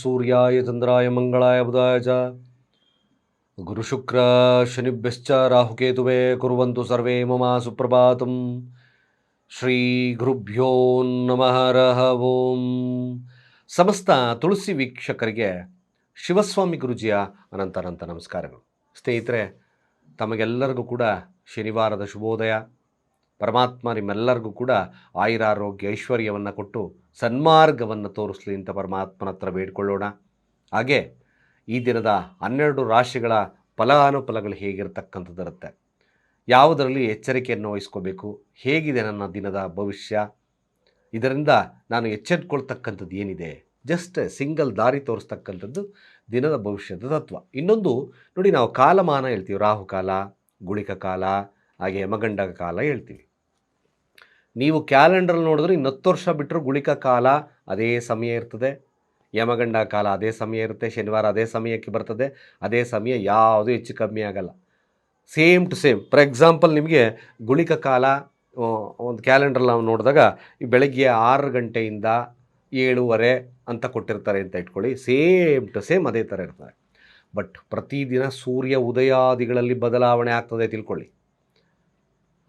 ಸೂರ್ಯಾಯ ಚಂದ್ರಾಯ ಮಂಗಳಾಯ ಬುಧಾಯ ಚ ಗುರುಶುಕ್ರ ಶನಿಭ್ಯಶ್ಚ ರಾಹುಕೇತುವೆ ಕುರುವಂತು ಸರ್ವೇ ಮಮ ಸುಪ್ರಭಾತಂ ಶ್ರೀ ಗುರುಭ್ಯೋ ನಮಃ ರಹ ಓಂ ಸಮಸ್ತ ತುಳಸಿ ವೀಕ್ಷಕರಿಗೆ ಶಿವಸ್ವಾಮಿ ಗುರುಜಿಯ ಅನಂತ ಅನಂತ ನಮಸ್ಕಾರಗಳು. ಸ್ನೇಹಿತರೆ, ತಮಗೆಲ್ಲರಿಗೂ ಕೂಡ ಶನಿವಾರದ ಶುಭೋದಯ. ಪರಮಾತ್ಮ ನಿಮ್ಮೆಲ್ಲರಿಗೂ ಕೂಡ ಆಯುರಾರೋಗ್ಯ ಐಶ್ವರ್ಯವನ್ನು ಕೊಟ್ಟು ಸನ್ಮಾರ್ಗವನ್ನು ತೋರಿಸಲಿ ಅಂತ ಪರಮಾತ್ಮನ ಹತ್ರ ಬೇಡ್ಕೊಳ್ಳೋಣ. ಹಾಗೆ ಈ ದಿನದ ಹನ್ನೆರಡು ರಾಶಿಗಳ ಫಲಾನುಫಲಗಳು ಹೇಗಿರತಕ್ಕಂಥದ್ದಿರುತ್ತೆ. ಯಾವುದರಲ್ಲಿ ಎಚ್ಚರಿಕೆಯನ್ನು ವಹಿಸ್ಕೋಬೇಕು, ಹೇಗಿದೆ ನನ್ನ ದಿನದ ಭವಿಷ್ಯ? ಇದರಿಂದ ನಾನು ಎಚ್ಚೆತ್ಕೊಳ್ತಕ್ಕಂಥದ್ದು ಏನಿದೆ? ಜಸ್ಟ್ ಸಿಂಗಲ್ ದಾರಿ ತೋರಿಸ್ತಕ್ಕಂಥದ್ದು ದಿನದ ಭವಿಷ್ಯದ ತತ್ವ. ಇನ್ನೊಂದು, ನೋಡಿ ನಾವು ಕಾಲಮಾನ ಹೇಳ್ತೀವಿ, ರಾಹುಕಾಲ ಗುಳಿಕ ಕಾಲ ಹಾಗೆ ಯಮಗಂಡ ಕಾಲ ಹೇಳ್ತೀವಿ. ನೀವು ಕ್ಯಾಲೆಂಡ್ರಲ್ಲಿ ನೋಡಿದ್ರೆ ಇನ್ನು ಹತ್ತು ವರ್ಷ ಬಿಟ್ಟರು ಗುಳಿಕ ಕಾಲ ಅದೇ ಸಮಯ ಇರ್ತದೆ. ಯಮಗಂಡ ಕಾಲ ಅದೇ ಸಮಯ ಇರುತ್ತೆ. ಶನಿವಾರ ಅದೇ ಸಮಯಕ್ಕೆ ಬರ್ತದೆ. ಅದೇ ಸಮಯ ಯಾವುದೂ ಹೆಚ್ಚು ಕಮ್ಮಿ ಆಗಲ್ಲ. Same to same. For example ನಿಮಗೆ ಗುಳಿಕ ಕಾಲ ಒಂದು ಕ್ಯಾಲೆಂಡ್ರಲ್ಲಿ ನಾವು ನೋಡಿದಾಗ ಬೆಳಗ್ಗೆ ಆರು ಗಂಟೆಯಿಂದ ಏಳುವರೆ ಅಂತ ಕೊಟ್ಟಿರ್ತಾರೆ ಅಂತ ಇಟ್ಕೊಳ್ಳಿ. ಸೇಮ್ ಟು ಸೇಮ್ ಅದೇ ಥರ ಇರ್ತಾರೆ. ಬಟ್ ಪ್ರತಿದಿನ ಸೂರ್ಯ ಉದಯಾದಿಗಳಲ್ಲಿ ಬದಲಾವಣೆ ಆಗ್ತದೆ ತಿಳ್ಕೊಳ್ಳಿ.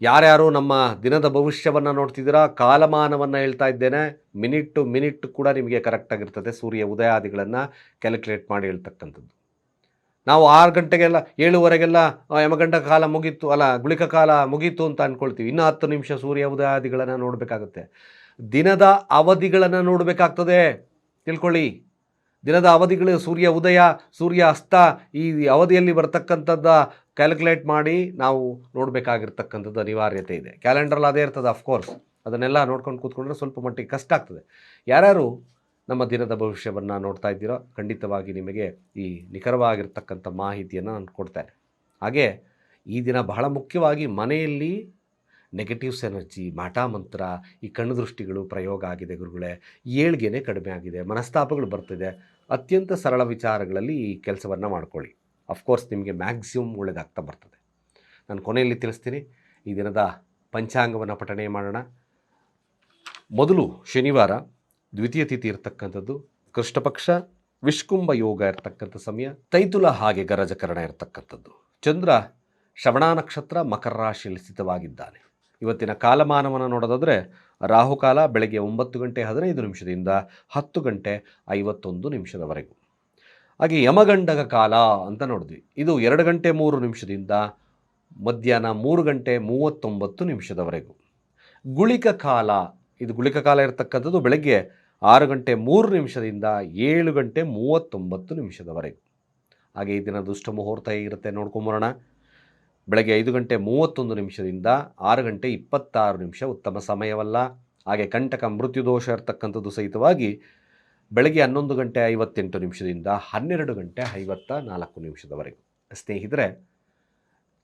ಯಾರ್ಯಾರು ನಮ್ಮ ದಿನದ ಭವಿಷ್ಯವನ್ನು ನೋಡ್ತಿದ್ದೀರಾ, ಕಾಲಮಾನವನ್ನು ಹೇಳ್ತಾ ಇದ್ದೇನೆ. ಮಿನಿಟ್ ಟು ಮಿನಿಟ್ ಕೂಡ ನಿಮಗೆ ಕರೆಕ್ಟಾಗಿರ್ತದೆ ಸೂರ್ಯ ಉದಯಾದಿಗಳನ್ನು ಕ್ಯಾಲ್ಕುಲೇಟ್ ಮಾಡಿ ಹೇಳ್ತಕ್ಕಂಥದ್ದು. ನಾವು ಆರು ಗಂಟೆಗೆಲ್ಲ, ಏಳುವರೆಗೆಲ್ಲ ಯಮಗಂಡ ಕಾಲ ಮುಗೀತು, ಅಲ್ಲ, ಗುಳಿಕ ಕಾಲ ಮುಗೀತು ಅಂತ ಅಂದ್ಕೊಳ್ತೀವಿ ಇನ್ನೂ ಹತ್ತು ನಿಮಿಷ ಸೂರ್ಯ ಉದಯಾದಿಗಳನ್ನು ನೋಡಬೇಕಾಗುತ್ತೆ. ದಿನದ ಅವಧಿಗಳನ್ನು ನೋಡಬೇಕಾಗ್ತದೆ. ತಿಳ್ಕೊಳ್ಳಿ. ದಿನದ ಅವಧಿಗಳು ಸೂರ್ಯ ಉದಯ ಸೂರ್ಯ ಅಸ್ತ ಈ ಅವಧಿಯಲ್ಲಿ ಬರ್ತಕ್ಕಂಥದ್ದು ಕ್ಯಾಲ್ಕುಲೇಟ್ ಮಾಡಿ ನಾವು ನೋಡಬೇಕಾಗಿರ್ತಕ್ಕಂಥದ್ದು ಅನಿವಾರ್ಯತೆ ಇದೆ. ಕ್ಯಾಲೆಂಡ್ರಲ್ಲಿ ಅದೇ ಇರ್ತದೆ ಅಫ್ಕೋರ್ಸ್ ಅದನ್ನೆಲ್ಲ ನೋಡ್ಕೊಂಡು ಕೂತ್ಕೊಂಡ್ರೆ ಸ್ವಲ್ಪ ಮಟ್ಟಿಗೆ ಕಷ್ಟ ಆಗ್ತದೆ. ಯಾರ್ಯಾರು ನಮ್ಮ ದಿನದ ಭವಿಷ್ಯವನ್ನು ನೋಡ್ತಾ ಇದ್ದೀರೋ ಖಂಡಿತವಾಗಿ ನಿಮಗೆ ಈ ನಿಖರವಾಗಿರ್ತಕ್ಕಂಥ ಮಾಹಿತಿಯನ್ನು ನಾನು ಕೊಡ್ತೇನೆ. ಹಾಗೆ ಈ ದಿನ ಬಹಳ ಮುಖ್ಯವಾಗಿ ಮನೆಯಲ್ಲಿ ನೆಗೆಟಿವ್ಸ್ ಎನರ್ಜಿ ಮಾಟ ಮಂತ್ರ ಈ ಕಣ್ಣು ದೃಷ್ಟಿಗಳು ಪ್ರಯೋಗ ಆಗಿದೆ ಗುರುಗಳೇ. ಏಳ್ಗೆನೆ ಕಡಿಮೆ ಆಗಿದೆ, ಮನಸ್ತಾಪಗಳು ಬರ್ತಿದೆ. ಅತ್ಯಂತ ಸರಳ ವಿಚಾರಗಳಲ್ಲಿ ಈ ಕೆಲಸವನ್ನು ಮಾಡ್ಕೊಳ್ಳಿ. ಅಫ್ಕೋರ್ಸ್ ನಿಮಗೆ ಮ್ಯಾಕ್ಸಿಮಮ್ ಒಳ್ಳೆಯದಾಗ್ತಾ ಬರ್ತದೆ. ನಾನು ಕೊನೆಯಲ್ಲಿ ತಿಳಿಸ್ತೀನಿ. ಈ ದಿನದ ಪಂಚಾಂಗವನ್ನು ಪಠಣೆ ಮಾಡೋಣ. ಮೊದಲು ಶನಿವಾರ, ದ್ವಿತೀಯ ತಿಥಿ ಇರತಕ್ಕಂಥದ್ದು, ಕೃಷ್ಣಪಕ್ಷ, ವಿಷ್ಕುಂಭ ಯೋಗ ಇರತಕ್ಕಂಥ ಸಮಯ, ತೈತುಲ ಹಾಗೆ ಗರಜಕರಣ ಇರತಕ್ಕಂಥದ್ದು. ಚಂದ್ರ, ಶ್ರವಣ ನಕ್ಷತ್ರ ಮಕರ ರಾಶಿಯಲ್ಲಿ ಸ್ಥಿತವಾಗಿದ್ದಾನೆ. ಇವತ್ತಿನ ಕಾಲಮಾನವನ್ನು ನೋಡೋದಾದರೆ, ರಾಹುಕಾಲ ಬೆಳಗ್ಗೆ ಒಂಬತ್ತು ಗಂಟೆ ಹದಿನೈದು ನಿಮಿಷದಿಂದ ಹತ್ತು ಗಂಟೆ ಐವತ್ತೊಂದು ನಿಮಿಷದವರೆಗೂ. ಹಾಗೆ ಯಮಗಂಡಕ ಕಾಲ ಅಂತ ನೋಡಿದ್ವಿ. ಇದು ಎರಡು ಗಂಟೆ ಮೂರು ನಿಮಿಷದಿಂದ ಮಧ್ಯಾಹ್ನ ಮೂರು ಗಂಟೆ ಮೂವತ್ತೊಂಬತ್ತು ನಿಮಿಷದವರೆಗೂ. ಗುಳಿಕ ಕಾಲ, ಇದು ಗುಳಿಕ ಕಾಲ ಇರತಕ್ಕಂಥದ್ದು ಬೆಳಗ್ಗೆ ಆರು ಗಂಟೆ ಮೂರು ನಿಮಿಷದಿಂದ ಏಳು ಗಂಟೆ ಮೂವತ್ತೊಂಬತ್ತು ನಿಮಿಷದವರೆಗೂ. ಹಾಗೆ ಈ ದಿನ ದುಷ್ಟ ಮುಹೂರ್ತ ಹೇಗಿರುತ್ತೆ ನೋಡ್ಕೊಂಬರೋಣ. ಬೆಳಗ್ಗೆ ಐದು ಗಂಟೆ ಮೂವತ್ತೊಂದು ನಿಮಿಷದಿಂದ ಆರು ಗಂಟೆ ಇಪ್ಪತ್ತಾರು ನಿಮಿಷ ಉತ್ತಮ ಸಮಯವಲ್ಲ. ಹಾಗೆ ಕಂಟಕ ಮೃತ್ಯುದೋಷ ಇರತಕ್ಕಂಥದ್ದು ಸಹಿತವಾಗಿ ಬೆಳಗ್ಗೆ ಹನ್ನೊಂದು ಗಂಟೆ ಐವತ್ತೆಂಟು ನಿಮಿಷದಿಂದ ಹನ್ನೆರಡು ಗಂಟೆ ಐವತ್ತ ನಾಲ್ಕು ನಿಮಿಷದವರೆಗೆ. ಸ್ನೇಹಿತರೆ,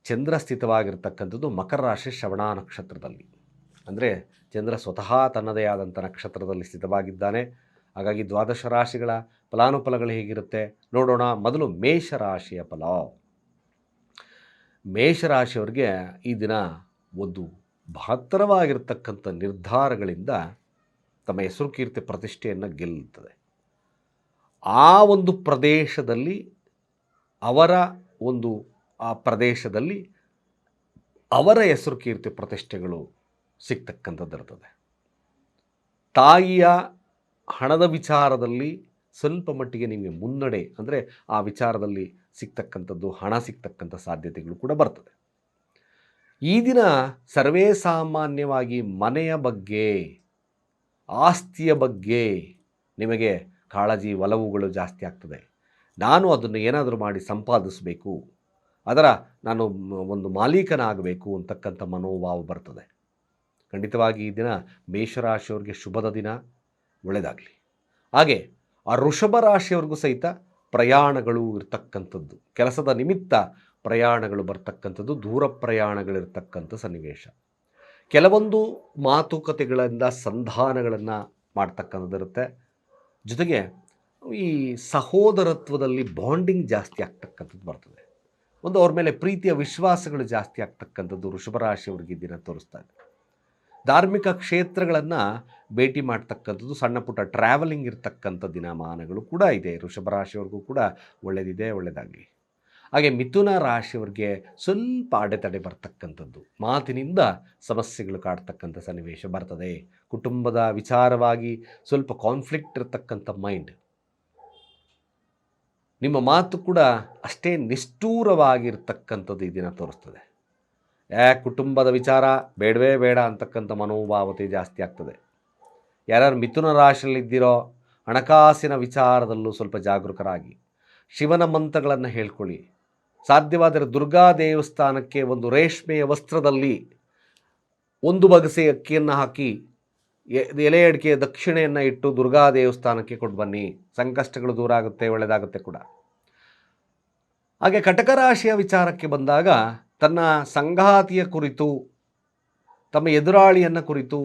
ಚಂದ್ರ ಸ್ಥಿತವಾಗಿರ್ತಕ್ಕಂಥದ್ದು ಮಕರ ರಾಶಿ ಶ್ರವಣ ನಕ್ಷತ್ರದಲ್ಲಿ. ಅಂದರೆ ಚಂದ್ರ ಸ್ವತಃ ತನ್ನದೇ ಆದಂಥ ನಕ್ಷತ್ರದಲ್ಲಿ ಸ್ಥಿತವಾಗಿದ್ದಾನೆ. ಹಾಗಾಗಿ ದ್ವಾದಶ ರಾಶಿಗಳ ಫಲಾನುಫಲಗಳು ಹೇಗಿರುತ್ತೆ? ನೋಡೋಣ ಮೊದಲು ಮೇಷರಾಶಿಯ ಫಲ. ಮೇಷರಾಶಿಯವರಿಗೆ ಈ ದಿನ ಒಂದು ಮಹತ್ತರವಾಗಿರ್ತಕ್ಕಂಥ ನಿರ್ಧಾರಗಳಿಂದ ತಮ್ಮ ಹೆಸರು ಕೀರ್ತಿ ಪ್ರತಿಷ್ಠೆಯನ್ನು ಗೆಲ್ಲುತ್ತದೆ. ಆ ಒಂದು ಪ್ರದೇಶದಲ್ಲಿ, ಅವರ ಒಂದು ಆ ಪ್ರದೇಶದಲ್ಲಿ ಅವರ ಹೆಸರು ಕೀರ್ತಿ ಪ್ರತಿಷ್ಠೆಗಳು ಸಿಗ್ತಕ್ಕಂಥದ್ದಿರ್ತದೆ. ತಾಯಿಯ ಹಣದ ವಿಚಾರದಲ್ಲಿ ಸ್ವಲ್ಪ ಮಟ್ಟಿಗೆ ನಿಮಗೆ ಮುನ್ನಡೆ, ಅಂದರೆ ಆ ವಿಚಾರದಲ್ಲಿ ಸಿಗ್ತಕ್ಕಂಥದ್ದು, ಹಣ ಸಿಗ್ತಕ್ಕಂಥ ಸಾಧ್ಯತೆಗಳು ಕೂಡ ಬರ್ತದೆ. ಈ ದಿನ ಸರ್ವೇ ಸಾಮಾನ್ಯವಾಗಿ ಮನೆಯ ಬಗ್ಗೆ, ಆಸ್ತಿಯ ಬಗ್ಗೆ ನಿಮಗೆ ಕಾಳಜಿ ಒಲವುಗಳು ಜಾಸ್ತಿ ಆಗ್ತದೆ. ನಾನು ಅದನ್ನು ಏನಾದರೂ ಮಾಡಿ ಸಂಪಾದಿಸಬೇಕು, ಅದರ ನಾನು ಒಂದು ಮಾಲೀಕನಾಗಬೇಕು ಅಂತಕ್ಕಂಥ ಮನೋಭಾವ ಬರ್ತದೆ. ಖಂಡಿತವಾಗಿ ಈ ದಿನ ಮೇಷರಾಶಿಯವ್ರಿಗೆ ಶುಭದ ದಿನ, ಒಳ್ಳೆಯದಾಗಲಿ. ಹಾಗೆ ಆ ಋಷಭ ರಾಶಿಯವ್ರಿಗೂ ಸಹಿತ ಪ್ರಯಾಣಗಳು ಇರ್ತಕ್ಕಂಥದ್ದು. ಕೆಲಸದ ನಿಮಿತ್ತ ಪ್ರಯಾಣಗಳು ಬರ್ತಕ್ಕಂಥದ್ದು, ದೂರ ಪ್ರಯಾಣಗಳಿರ್ತಕ್ಕಂಥ ಸನ್ನಿವೇಶ. ಕೆಲವೊಂದು ಮಾತುಕತೆಗಳಿಂದ ಸಂಧಾನಗಳನ್ನು ಮಾಡ್ತಕ್ಕಂಥದ್ದಿರುತ್ತೆ. ಜೊತೆಗೆ ಈ ಸಹೋದರತ್ವದಲ್ಲಿ ಬಾಂಡಿಂಗ್ ಜಾಸ್ತಿ ಆಗ್ತಕ್ಕಂಥದ್ದು ಬರ್ತದೆ. ಒಂದು ಅವ್ರ ಮೇಲೆ ಪ್ರೀತಿಯ ವಿಶ್ವಾಸಗಳು ಜಾಸ್ತಿ ಆಗ್ತಕ್ಕಂಥದ್ದು ಋಷಭ ರಾಶಿಯವ್ರಿಗೆ ಈ ದಿನ ತೋರಿಸ್ತಾ ಧಾರ್ಮಿಕ ಕ್ಷೇತ್ರಗಳನ್ನು ಭೇಟಿ ಮಾಡ್ತಕ್ಕಂಥದ್ದು, ಸಣ್ಣ ಪುಟ್ಟ ಟ್ರಾವೆಲಿಂಗ್ ಇರತಕ್ಕಂಥ ದಿನಮಾನಗಳು ಕೂಡ ಇದೆ. ವೃಷಭ ರಾಶಿಯವ್ರಿಗೂ ಕೂಡ ಒಳ್ಳೆಯದಿದೆ ಒಳ್ಳೆಯದಾಗಲಿ ಹಾಗೆ ಮಿಥುನ ರಾಶಿಯವರಿಗೆ ಸ್ವಲ್ಪ ಅಡೆತಡೆ ಬರ್ತಕ್ಕಂಥದ್ದು. ಮಾತಿನಿಂದ ಸಮಸ್ಯೆಗಳು ಕಾಡ್ತಕ್ಕಂಥ ಸನ್ನಿವೇಶ ಬರ್ತದೆ. ಕುಟುಂಬದ ವಿಚಾರವಾಗಿ ಸ್ವಲ್ಪ ಕಾನ್ಫ್ಲಿಕ್ಟ್ ಇರತಕ್ಕಂಥ ಮೈಂಡ್ ನಿಮ್ಮ ಮಾತು ಕೂಡ ಅಷ್ಟೇ ನಿಷ್ಠೂರವಾಗಿರ್ತಕ್ಕಂಥದ್ದು ಈ ದಿನ ತೋರಿಸ್ತದೆ. ಯಾ ಕುಟುಂಬದ ವಿಚಾರ ಬೇಡವೇ ಬೇಡ ಅಂತಕ್ಕಂಥ ಮನೋಭಾವತೆ ಜಾಸ್ತಿ ಆಗ್ತದೆ. ಯಾರ್ಯಾರು ಮಿಥುನ ರಾಶಿಯಲ್ಲಿದ್ದೀರೋ ಹಣಕಾಸಿನ ವಿಚಾರದಲ್ಲೂ ಸ್ವಲ್ಪ ಜಾಗರೂಕರಾಗಿ. ಶಿವನ ಮಂತ್ರಗಳನ್ನು ಹೇಳ್ಕೊಳ್ಳಿ. ಸಾಧ್ಯವಾದರೆ ದುರ್ಗಾ ದೇವಸ್ಥಾನಕ್ಕೆ ಒಂದು ರೇಷ್ಮೆಯ ವಸ್ತ್ರದಲ್ಲಿ ಒಂದು ಬಗಸೆ ಅಕ್ಕಿಯನ್ನು ಹಾಕಿ ಎಲೆ ಅಡಿಕೆಯ ದಕ್ಷಿಣೆಯನ್ನು ಇಟ್ಟು ದುರ್ಗಾ ದೇವಸ್ಥಾನಕ್ಕೆ ಕೊಟ್ಟು ಬನ್ನಿ. ಸಂಕಷ್ಟಗಳು ದೂರ ಆಗುತ್ತೆ ಒಳ್ಳೆಯದಾಗುತ್ತೆ ಕೂಡ. ಹಾಗೆ ಕಟಕ ರಾಶಿಯ ವಿಚಾರಕ್ಕೆ ಬಂದಾಗ ತನ್ನ ಸಂಗಾತಿಯ ಕುರಿತು, ತಮ್ಮ ಎದುರಾಳಿಯನ್ನು ಕುರಿತು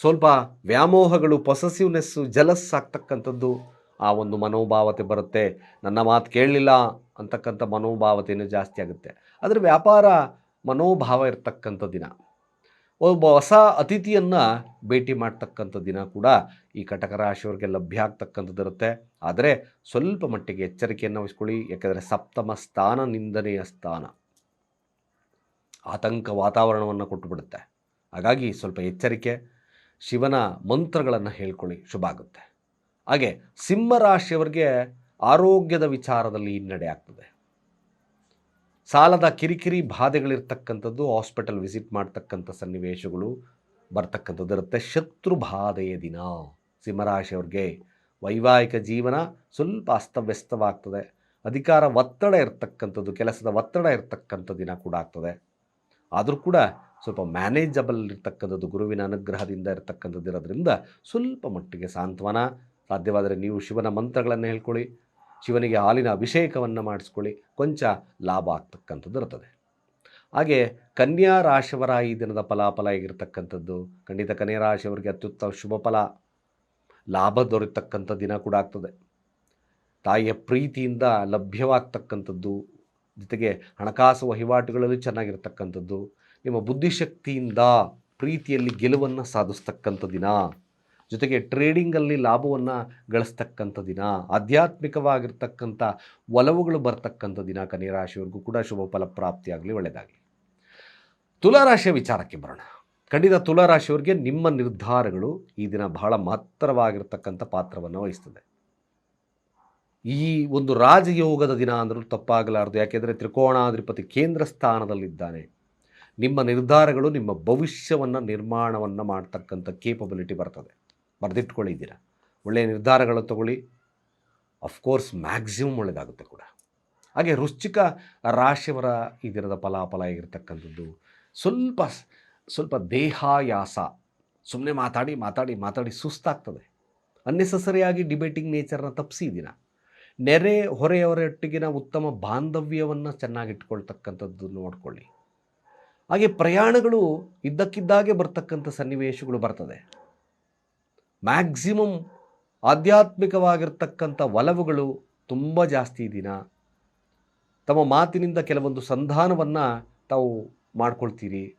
ಸ್ವಲ್ಪ ವ್ಯಾಮೋಹಗಳು, ಪೊಸಸಿವ್ನೆಸ್ಸು ಜಲಸ್ ಆಗ್ತಕ್ಕಂಥದ್ದು ಆ ಒಂದು ಮನೋಭಾವತೆ ಬರುತ್ತೆ. ನನ್ನ ಮಾತು ಕೇಳಲಿಲ್ಲ ಅಂತಕ್ಕಂಥ ಮನೋಭಾವತೆಯೂ ಜಾಸ್ತಿ ಆಗುತ್ತೆ. ಅದರ ವ್ಯಾಪಾರ ಮನೋಭಾವ ಇರ್ತಕ್ಕಂಥ ದಿನ. ಒಬ್ಬ ಹೊಸ ಅತಿಥಿಯನ್ನು ಭೇಟಿ ಮಾಡ್ತಕ್ಕಂಥ ದಿನ ಕೂಡ ಈ ಕಟಕ ರಾಶಿಯವರಿಗೆ ಲಭ್ಯ ಆಗ್ತಕ್ಕಂಥದ್ದಿರುತ್ತೆ ಆದರೆ ಸ್ವಲ್ಪ ಮಟ್ಟಿಗೆ ಎಚ್ಚರಿಕೆಯನ್ನು ವಹಿಸ್ಕೊಳ್ಳಿ. ಯಾಕೆಂದರೆ ಸಪ್ತಮ ಸ್ಥಾನ ನಿಂದನೆಯ ಸ್ಥಾನ. ಆತಂಕ ವಾತಾವರಣವನ್ನು ಕೊಟ್ಟುಬಿಡುತ್ತೆ ಹಾಗಾಗಿ ಸ್ವಲ್ಪ ಎಚ್ಚರಿಕೆ, ಶಿವನ ಮಂತ್ರಗಳನ್ನು ಹೇಳ್ಕೊಳ್ಳಿ. ಶುಭ ಆಗುತ್ತೆ. ಹಾಗೆ ಸಿಂಹ ರಾಶಿಯವರಿಗೆ ಆರೋಗ್ಯದ ವಿಚಾರದಲ್ಲಿ ಹಿನ್ನಡೆ ಆಗ್ತದೆ. ಸಾಲದ ಕಿರಿಕಿರಿ ಬಾಧೆಗಳಿರ್ತಕ್ಕಂಥದ್ದು, ಹಾಸ್ಪಿಟಲ್ ವಿಸಿಟ್ ಮಾಡ್ತಕ್ಕಂಥ ಸನ್ನಿವೇಶಗಳು ಬರ್ತಕ್ಕಂಥದ್ದು ಇರುತ್ತೆ. ಶತ್ರು ಬಾಧೆಯ ದಿನ ಸಿಂಹರಾಶಿಯವ್ರಿಗೆ ವೈವಾಹಿಕ ಜೀವನ ಸ್ವಲ್ಪ ಅಸ್ತವ್ಯಸ್ತವಾಗ್ತದೆ. ಅಧಿಕಾರ ಒತ್ತಡ ಇರ್ತಕ್ಕಂಥದ್ದು, ಕೆಲಸದ ಒತ್ತಡ ಇರ್ತಕ್ಕಂಥ ದಿನ ಕೂಡ ಆಗ್ತದೆ. ಆದರೂ ಕೂಡ ಸ್ವಲ್ಪ ಮ್ಯಾನೇಜಬಲ್ ಇರ್ತಕ್ಕಂಥದ್ದು, ಗುರುವಿನ ಅನುಗ್ರಹದಿಂದ ಇರತಕ್ಕಂಥದ್ದು ಇರೋದ್ರಿಂದ ಸ್ವಲ್ಪ ಮಟ್ಟಿಗೆ ಸಾಂತ್ವನ ಸಾಧ್ಯವಾದರೆ ನೀವು ಶಿವನ ಮಂತ್ರಗಳನ್ನು ಹೇಳ್ಕೊಳ್ಳಿ, ಶಿವನಿಗೆ ಹಾಲಿನ ಅಭಿಷೇಕವನ್ನು ಮಾಡಿಸ್ಕೊಳ್ಳಿ, ಕೊಂಚ ಲಾಭ ಆಗ್ತಕ್ಕಂಥದ್ದು ಇರ್ತದೆ ಹಾಗೆ ಕನ್ಯಾ ರಾಶಿಯವರ ಈ ದಿನದ ಫಲಾಫಲ ಆಗಿರ್ತಕ್ಕಂಥದ್ದು ಖಂಡಿತ ಕನ್ಯಾ ರಾಶಿಯವರಿಗೆ ಅತ್ಯುತ್ತಮ ಶುಭ ಫಲ, ಲಾಭ ದೊರೆತಕ್ಕಂಥ ದಿನ ಕೂಡ ಆಗ್ತದೆ. ತಾಯಿಯ ಪ್ರೀತಿಯಿಂದ ಲಭ್ಯವಾಗ್ತಕ್ಕಂಥದ್ದು, ಜೊತೆಗೆ ಹಣಕಾಸು ವಹಿವಾಟುಗಳಲ್ಲಿ ಚೆನ್ನಾಗಿರ್ತಕ್ಕಂಥದ್ದು, ನಿಮ್ಮ ಬುದ್ಧಿಶಕ್ತಿಯಿಂದ ಪ್ರೀತಿಯಲ್ಲಿ ಗೆಲುವನ್ನು ಸಾಧಿಸ್ತಕ್ಕಂಥ ದಿನ. ಜೊತೆಗೆ ಟ್ರೇಡಿಂಗಲ್ಲಿ ಲಾಭವನ್ನು ಗಳಿಸ್ತಕ್ಕಂಥ ದಿನ, ಆಧ್ಯಾತ್ಮಿಕವಾಗಿರ್ತಕ್ಕಂಥ ಒಲವುಗಳು ಬರ್ತಕ್ಕಂಥ ದಿನ ಕನ್ಯರಾಶಿಯವರೆಗೂ ಕೂಡ ಶುಭ ಫಲ ಪ್ರಾಪ್ತಿಯಾಗಲಿ ಒಳ್ಳೆಯದಾಗಲಿ. ತುಲಾರಾಶಿಯ ವಿಚಾರಕ್ಕೆ ಬರೋಣ. ಖಂಡಿತ ತುಲಾರಾಶಿಯವರಿಗೆ ನಿಮ್ಮ ನಿರ್ಧಾರಗಳು ಈ ದಿನ ಬಹಳ ಮಹತ್ತರವಾಗಿರ್ತಕ್ಕಂಥ ಪಾತ್ರವನ್ನು ವಹಿಸ್ತದೆ. ಈ ಒಂದು ರಾಜಯೋಗದ ದಿನ ಅಂದರೂ ತಪ್ಪಾಗಲಾರದು, ಯಾಕೆಂದರೆ ತ್ರಿಕೋಣಾಧಿಪತಿ ಕೇಂದ್ರ ಸ್ಥಾನದಲ್ಲಿದ್ದಾನೆ. ನಿಮ್ಮ ನಿರ್ಧಾರಗಳು ನಿಮ್ಮ ಭವಿಷ್ಯವನ್ನು, ನಿರ್ಮಾಣವನ್ನು ಮಾಡ್ತಕ್ಕಂಥ ಕೇಪಬಿಲಿಟಿ ಬರ್ತದೆ. ಬರೆದಿಟ್ಕೊಳ್ಳಿದ್ದೀರ. ಒಳ್ಳೆಯ ನಿರ್ಧಾರಗಳು ತಗೊಳ್ಳಿ. ಅಫ್ಕೋರ್ಸ್ ಮ್ಯಾಕ್ಸಿಮಮ್ ಒಳ್ಳೆಯದಾಗುತ್ತೆ ಕೂಡ. ಹಾಗೆ ವೃಶ್ಚಿಕ ರಾಶಿಯವರ ಈ ದಿನದ ಫಲಾಫಲ ಆಗಿರ್ತಕ್ಕಂಥದ್ದು ಸ್ವಲ್ಪ ಸ್ವಲ್ಪ ದೇಹಾಯಾಸ. ಸುಮ್ಮನೆ ಮಾತಾಡಿ ಮಾತಾಡಿ ಮಾತಾಡಿ ಸುಸ್ತಾಗ್ತದೆ. ಅನ್ನೆಸಸರಿಯಾಗಿ ಡಿಬೇಟಿಂಗ್ ನೇಚರ್ನ ತಪ್ಪಿಸಿ ದಿನ ನೆರೆ ಹೊರೆಯವರೊಟ್ಟಿಗಿನ ಉತ್ತಮ ಬಾಂಧವ್ಯವನ್ನು ಚೆನ್ನಾಗಿಟ್ಕೊಳ್ತಕ್ಕಂಥದ್ದು ನೋಡಿಕೊಳ್ಳಿ. ಹಾಗೆ ಪ್ರಯಾಣಗಳು ಇದ್ದಕ್ಕಿದ್ದಾಗೆ ಬರ್ತಕ್ಕಂಥ ಸನ್ನಿವೇಶಗಳು ಬರ್ತದೆ. ಮ್ಯಾಕ್ಸಿಮಮ್ ಆಧ್ಯಾತ್ಮಿಕವಾಗಿರ್ತಕ್ಕಂಥ ಒಲವುಗಳು ತುಂಬ ಜಾಸ್ತಿ ದಿನ. ತಮ್ಮ ಮಾತಿನಿಂದ ಕೆಲವೊಂದು ಸಂಧಾನವನ್ನು ತಾವು ಮಾಡ್ಕೊಳ್ತೀರಿ.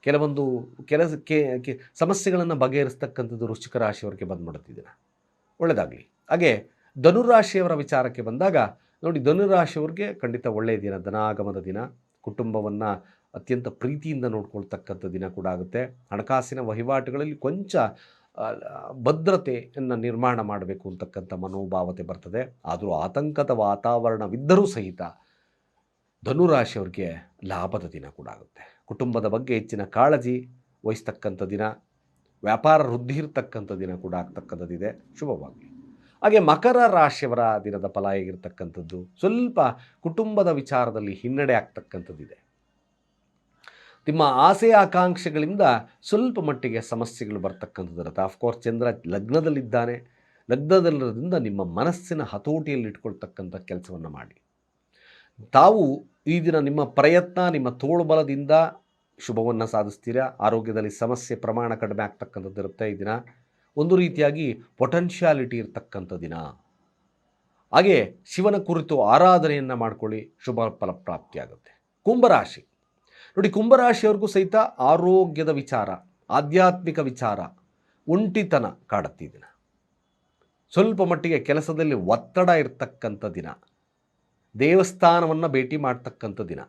ಕೆಲವೊಂದು ಕೆಲಸ ಕೆ- ಸಮಸ್ಯೆಗಳನ್ನು ಬಗೆಹರಿಸ್ತಕ್ಕಂಥದ್ದು ವೃಶ್ಚಿಕ ರಾಶಿಯವರಿಗೆ ಬಂದ್ಬಿಡುತ್ತಿದ್ದೀನ ಒಳ್ಳೆಯದಾಗಲಿ ಹಾಗೆ ಧನುರಾಶಿಯವರ ವಿಚಾರಕ್ಕೆ ಬಂದಾಗ ನೋಡಿ ಧನುರಾಶಿಯವ್ರಿಗೆ ಖಂಡಿತ ಒಳ್ಳೆಯ ದಿನ, ಧನಾಗಮದ ದಿನ. ಕುಟುಂಬವನ್ನು ಅತ್ಯಂತ ಪ್ರೀತಿಯಿಂದ ನೋಡ್ಕೊಳ್ತಕ್ಕಂಥ ದಿನ ಕೂಡ ಆಗುತ್ತೆ. ಹಣಕಾಸಿನ ವಹಿವಾಟುಗಳಲ್ಲಿ ಕೊಂಚ ಭದ್ರತೆಯನ್ನು ನಿರ್ಮಾಣ ಮಾಡಬೇಕು ಅಂತಕ್ಕಂಥ ಮನೋಭಾವತೆ ಬರ್ತದೆ. ಆದರೂ ಆತಂಕದ ವಾತಾವರಣವಿದ್ದರೂ ಸಹಿತ ಧನುರಾಶಿಯವ್ರಿಗೆ ಲಾಭದ ದಿನ ಕೂಡ ಆಗುತ್ತೆ. ಕುಟುಂಬದ ಬಗ್ಗೆ ಹೆಚ್ಚಿನ ಕಾಳಜಿ ವಹಿಸ್ತಕ್ಕಂಥ ದಿನ, ವ್ಯಾಪಾರ ವೃದ್ಧಿ ಇರ್ತಕ್ಕಂಥ ದಿನ ಕೂಡ ಆಗ್ತಕ್ಕಂಥದ್ದಿದೆ. ಶುಭವಾಗಿ ಹಾಗೆ ಮಕರ ರಾಶಿಯವರ ದಿನದ ಫಲ ಹೇಗಿರ್ತಕ್ಕಂಥದ್ದು? ಸ್ವಲ್ಪ ಕುಟುಂಬದ ವಿಚಾರದಲ್ಲಿ ಹಿನ್ನಡೆ ಆಗ್ತಕ್ಕಂಥದ್ದಿದೆ. ನಿಮ್ಮ ಆಸೆ ಆಕಾಂಕ್ಷೆಗಳಿಂದ ಸ್ವಲ್ಪ ಮಟ್ಟಿಗೆ ಸಮಸ್ಯೆಗಳು ಬರ್ತಕ್ಕಂಥದ್ದು ಇರುತ್ತೆ ಆಫ್ಕೋರ್ಸ್ ಚಂದ್ರ ಲಗ್ನದಲ್ಲಿದ್ದಾನೆ. ಲಗ್ನದಲ್ಲಿರೋದ್ರಿಂದ ನಿಮ್ಮ ಮನಸ್ಸಿನ ಹತೋಟಿಯಲ್ಲಿ ಇಟ್ಕೊಳ್ತಕ್ಕಂಥ ಕೆಲಸವನ್ನು ಮಾಡಿ. ತಾವು ಈ ದಿನ ನಿಮ್ಮ ಪ್ರಯತ್ನ, ನಿಮ್ಮ ತೋಳುಬಲದಿಂದ ಶುಭವನ್ನು ಸಾಧಿಸ್ತೀರಾ? ಆರೋಗ್ಯದಲ್ಲಿ ಸಮಸ್ಯೆ ಪ್ರಮಾಣ ಕಡಿಮೆ ಆಗ್ತಕ್ಕಂಥದ್ದು ಇರುತ್ತೆ ಈ ದಿನ. ಒಂದು ರೀತಿಯಾಗಿ ಪೊಟೆನ್ಷಿಯಾಲಿಟಿ ಇರತಕ್ಕಂಥ ದಿನ. ಹಾಗೆ ಶಿವನ ಕುರಿತು ಆರಾಧನೆಯನ್ನು ಮಾಡ್ಕೊಳ್ಳಿ. ಶುಭ ಫಲಪ್ರಾಪ್ತಿಯಾಗುತ್ತೆ ಕುಂಭರಾಶಿ ನೋಡಿ, ಕುಂಭರಾಶಿಯವ್ರಿಗೂ ಸಹಿತ ಆರೋಗ್ಯದ ವಿಚಾರ, ಆಧ್ಯಾತ್ಮಿಕ ವಿಚಾರ, ಒಂಟಿತನ ಕಾಡುತ್ತೆ ದಿನ. ಸ್ವಲ್ಪ ಮಟ್ಟಿಗೆ ಕೆಲಸದಲ್ಲಿ ಒತ್ತಡ ಇರ್ತಕ್ಕಂಥ ದಿನ, ದೇವಸ್ಥಾನವನ್ನು ಭೇಟಿ ಮಾಡ್ತಕ್ಕಂಥ ದಿನ.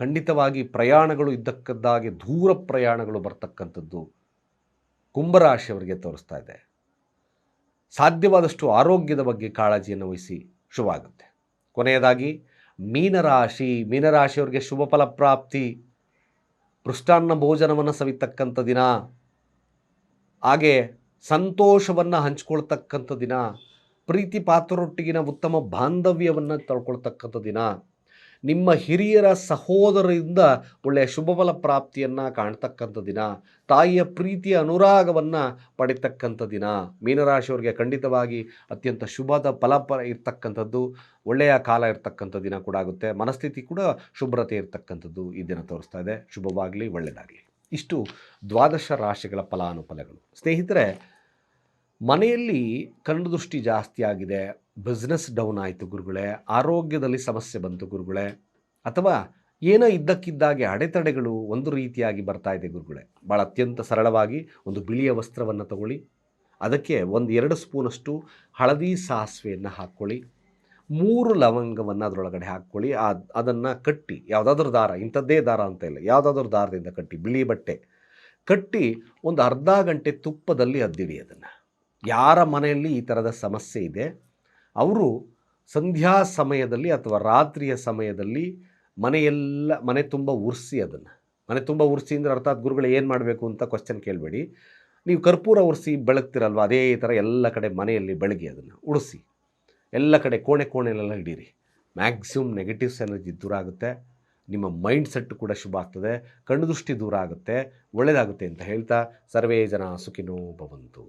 ಖಂಡಿತವಾಗಿ ಪ್ರಯಾಣಗಳು ಇದ್ದಕ್ಕದ್ದಾಗೆ ದೂರ ಪ್ರಯಾಣಗಳು ಬರ್ತಕ್ಕಂಥದ್ದು ಕುಂಭರಾಶಿಯವರಿಗೆ ತೋರಿಸ್ತಾ ಇದೆ. ಸಾಧ್ಯವಾದಷ್ಟು ಆರೋಗ್ಯದ ಬಗ್ಗೆ ಕಾಳಜಿಯನ್ನು ವಹಿಸಿ ಶುಭ ಆಗುತ್ತೆ ಕೊನೆಯದಾಗಿ ಮೀನರಾಶಿ, ಮೀನರಾಶಿಯವ್ರಿಗೆ ಶುಭ ಫಲಪ್ರಾಪ್ತಿ, ಪೃಷ್ಟಾನ್ನ ಭೋಜನವನ್ನು ಸವಿತಕ್ಕಂಥ ದಿನ, ಹಾಗೆ ಸಂತೋಷವನ್ನು ಹಂಚ್ಕೊಳ್ತಕ್ಕಂಥ ದಿನ, ಪ್ರೀತಿ ಪಾತ್ರರೊಟ್ಟಿಗಿನ ಉತ್ತಮ ಬಾಂಧವ್ಯವನ್ನು ತಳ್ಕೊಳ್ತಕ್ಕಂಥ ದಿನ. ನಿಮ್ಮ ಹಿರಿಯರ ಸಹೋದರರಿಂದ ಒಳ್ಳೆಯ ಶುಭಬಲ ಪ್ರಾಪ್ತಿಯನ್ನು ಕಾಣ್ತಕ್ಕಂಥ ದಿನ. ತಾಯಿಯ ಪ್ರೀತಿಯ ಅನುರಾಗವನ್ನು ಪಡಿತಕ್ಕಂಥ ದಿನ. ಮೀನರಾಶಿಯವರಿಗೆ ಖಂಡಿತವಾಗಿ ಅತ್ಯಂತ ಶುಭದ ಫಲ ಪ ಇರ್ತಕ್ಕಂಥದ್ದು. ಒಳ್ಳೆಯ ಕಾಲ ಇರ್ತಕ್ಕಂಥ ದಿನ ಕೂಡ ಆಗುತ್ತೆ. ಮನಸ್ಥಿತಿ ಕೂಡ ಶುಭ್ರತೆ ಇರ್ತಕ್ಕಂಥದ್ದು ಈ ದಿನ ತೋರಿಸ್ತಾ ಇದೆ. ಶುಭವಾಗಲಿ, ಒಳ್ಳೆಯದಾಗಲಿ. ಇಷ್ಟು ದ್ವಾದಶ ರಾಶಿಗಳ ಫಲಾನುಫಲಗಳು. ಸ್ನೇಹಿತರೆ, ಮನೆಯಲ್ಲಿ ಕಣ್ಣು ದೃಷ್ಟಿ ಜಾಸ್ತಿ ಆಗಿದೆ. ಬಿಸ್ನೆಸ್ ಡೌನ್ ಆಯಿತು ಗುರುಗಳೇ, ಆರೋಗ್ಯದಲ್ಲಿ ಸಮಸ್ಯೆ ಬಂತು ಗುರುಗಳೇ, ಅಥವಾ ಏನೋ ಇದ್ದಕ್ಕಿದ್ದಾಗೆ ಅಡೆತಡೆಗಳು ಒಂದು ರೀತಿಯಾಗಿ ಬರ್ತಾ ಇದೆ ಗುರುಗಳೇ ಭಾಳ ಅತ್ಯಂತ ಸರಳವಾಗಿ ಒಂದು ಬಿಳಿಯ ವಸ್ತ್ರವನ್ನು ತಗೊಳ್ಳಿ, ಅದಕ್ಕೆ ಒಂದು ಎರಡು ಸ್ಪೂನಷ್ಟು ಹಳದಿ ಸಾಸಿವೆಯನ್ನು ಹಾಕ್ಕೊಳ್ಳಿ, ಮೂರು ಲವಂಗವನ್ನು ಅದರೊಳಗಡೆ ಹಾಕ್ಕೊಳ್ಳಿ ಅದನ್ನು ಕಟ್ಟಿ, ಯಾವುದಾದ್ರೂ ದಾರ, ಇಂಥದ್ದೇ ದಾರ ಅಂತ ಇಲ್ಲ, ಯಾವುದಾದ್ರೂ ದಾರದಿಂದ ಕಟ್ಟಿ, ಬಿಳಿ ಬಟ್ಟೆ ಕಟ್ಟಿ ಒಂದು ಅರ್ಧ ಗಂಟೆ ತುಪ್ಪದಲ್ಲಿ ಅದ್ದಿಡಿ ಅದನ್ನು. ಯಾರ ಮನೆಯಲ್ಲಿ ಈ ಥರದ ಸಮಸ್ಯೆ ಇದೆ ಅವರು ಸಂಧ್ಯಾ ಸಮಯದಲ್ಲಿ ಅಥವಾ ರಾತ್ರಿಯ ಸಮಯದಲ್ಲಿ ಮನೆಯೆಲ್ಲ, ಮನೆ ತುಂಬ ಉರ್ಸಿ ಅದನ್ನು. ಮನೆ ತುಂಬ ಉರ್ಸಿ ಅಂದರೆ ಅರ್ಥಾತ್ ಗುರುಗಳು ಏನು ಮಾಡಬೇಕು ಅಂತ ಕ್ವಶನ್ ಕೇಳಬೇಡಿ. ನೀವು ಕರ್ಪೂರ ಉರಿಸಿ ಬೆಳಗ್ತಿರಲ್ವ? ಅದೇ ಥರ ಎಲ್ಲ ಕಡೆ ಮನೆಯಲ್ಲಿ ಬೆಳಗ್ಗೆ ಅದನ್ನು ಉಡಿಸಿ ಎಲ್ಲ ಕಡೆ ಕೋಣೆ ಕೋಣೆಯಲ್ಲೆಲ್ಲ ಹಿಡೀರಿ ಮ್ಯಾಕ್ಸಿಮಮ್ ನೆಗೆಟಿವ್ಸ್ ಎನರ್ಜಿ ದೂರ ಆಗುತ್ತೆ. ನಿಮ್ಮ ಮೈಂಡ್ ಸೆಟ್ ಕೂಡ ಶುಭ ಆಗ್ತದೆ. ಕಣ್ಣು ದೃಷ್ಟಿ ದೂರ ಆಗುತ್ತೆ. ಒಳ್ಳೆಯದಾಗುತ್ತೆ ಅಂತ ಹೇಳ್ತಾ ಸರ್ವೇ ಜನ ಸುಖಿನೋ ಭವಂತು.